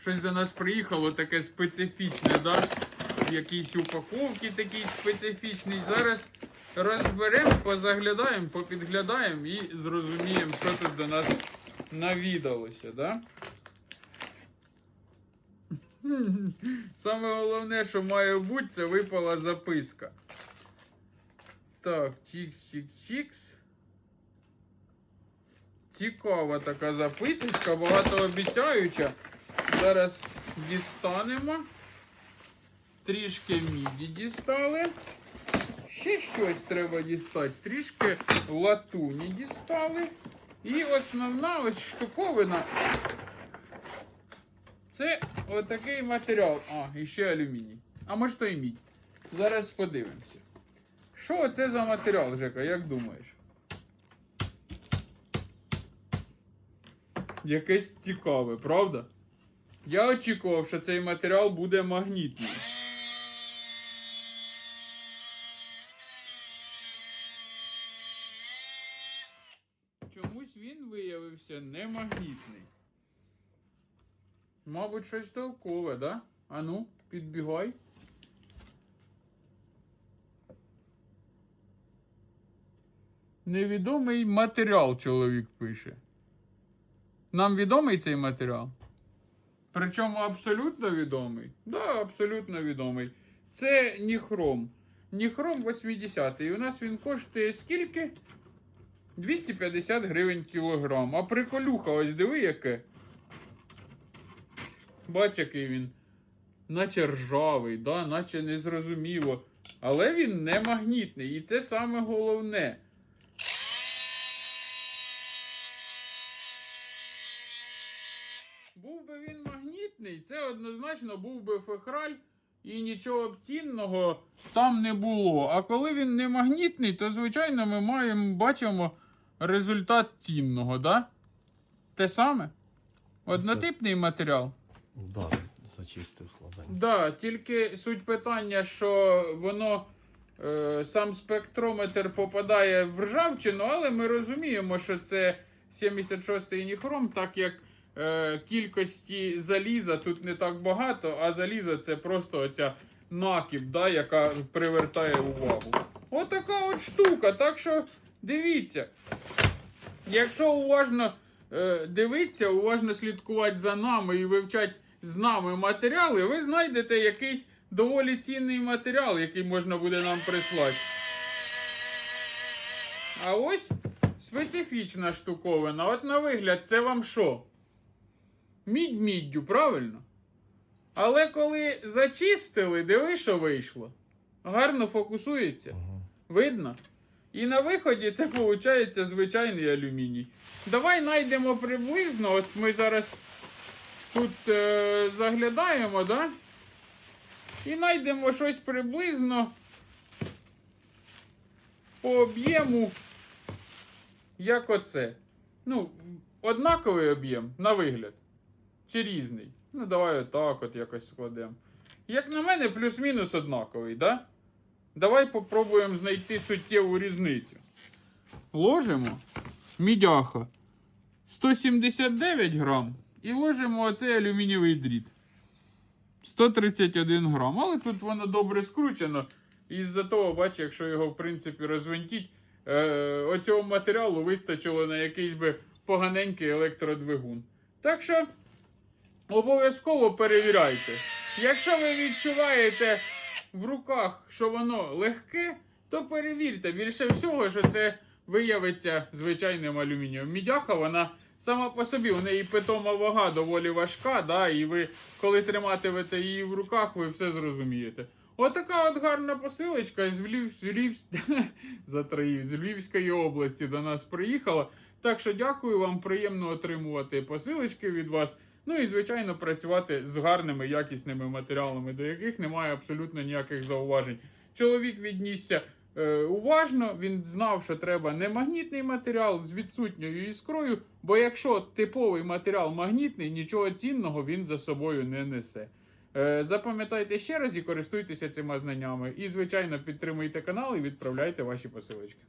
Щось до нас приїхало таке специфічне, да? В якійсь упаковці такій специфічній. Зараз розберемо, позаглядаємо, попідглядаємо і зрозуміємо, що тут до нас навідалося, да? Саме головне, що має бути, це випала записка. Так, чікс-чікс-чікс. Цікава така записочка, багатообіцяюча. Зараз дістанемо. Трішки міді дістали. Ще щось треба дістати. Трішки латуні дістали. І основна ось штуковина. Це отакий матеріал. А, і ще алюміній. А може то і мідь. Зараз подивимося. Що це за матеріал, Жека, як думаєш? Якесь цікаве, правда? Я очікував, що цей матеріал буде магнітний. Чомусь він виявився немагнітний. Мабуть, щось толкове, да? Ану, підбігай. Невідомий матеріал чоловік пише. Нам відомий цей матеріал? Причому абсолютно відомий? Да, абсолютно відомий. Це ніхром. Ніхром 80 І у нас він коштує скільки? 250 гривень кілограм. А приколюха, ось диви яке. Бач, який він. Наче ржавий, да? наче незрозуміло. Але він не магнітний. І це саме головне. Був би він магнітний, це однозначно був би фехраль, і нічого б цінного там не було. А коли він не магнітний, то звичайно ми маємо, бачимо результат цінного, да? Те саме? Однотипний матеріал. Да, зачистив слабенько. Да, тільки суть питання, що воно е, сам спектрометр попадає в ржавчину, але ми розуміємо, що це 76-й ніхром, так як кількості заліза тут не так багато, а залізо це просто оця накіп, да, яка привертає увагу. Отака от штука. Так що дивіться. Якщо уважно е, дивитися, уважно слідкувати за нами і вивчати з нами матеріали, ви знайдете якийсь доволі цінний матеріал, який можна буде нам прислати. А ось специфічна штуковина. От на вигляд, це вам що? Мідь міддю, правильно? Але коли зачистили, диви, що вийшло. Гарно фокусується. Ага. Видно? І на виході це виходить звичайний алюміній. Давай знайдемо приблизно. От ми зараз тут е, заглядаємо, да? І знайдемо щось приблизно по об'єму, як оце. Ну, однаковий об'єм на вигляд. Чи різний? Ну, давай отак от якось складемо. Як на мене, плюс-мінус однаковий, да? Давай попробуємо знайти суттєву різницю. Ложимо мідяха 179 грам і ложимо оцей алюмінієвий дріт 131 грам. Але тут воно добре скручено. І з-за того, бачиш, якщо його в принципі розвинтіть, е, оцього матеріалу вистачило на якийсь би поганенький електродвигун. Так що обов'язково перевіряйте. Якщо ви відчуваєте в руках, що воно легке, то перевірте. Більше всього, що це виявиться звичайним алюмінієм. Мідяха, вона сама по собі, у неї питома вага доволі важка, да, і ви, коли триматимете її в руках, ви все зрозумієте. Отака от гарна посилочка з, Львів, Львів, затроїв, з Львівської області до нас приїхала. Так що дякую вам, приємно отримувати посилочки від вас. Ну і, звичайно, працювати з гарними якісними матеріалами, до яких немає абсолютно ніяких зауважень. Чоловік віднісся е, уважно, він знав, що треба не магнітний матеріал з відсутньою іскрою, бо якщо типовий матеріал магнітний, нічого цінного він за собою не несе. Е, запам'ятайте ще раз і користуйтеся цими знаннями. І, звичайно, підтримуйте канал і відправляйте ваші посилочки.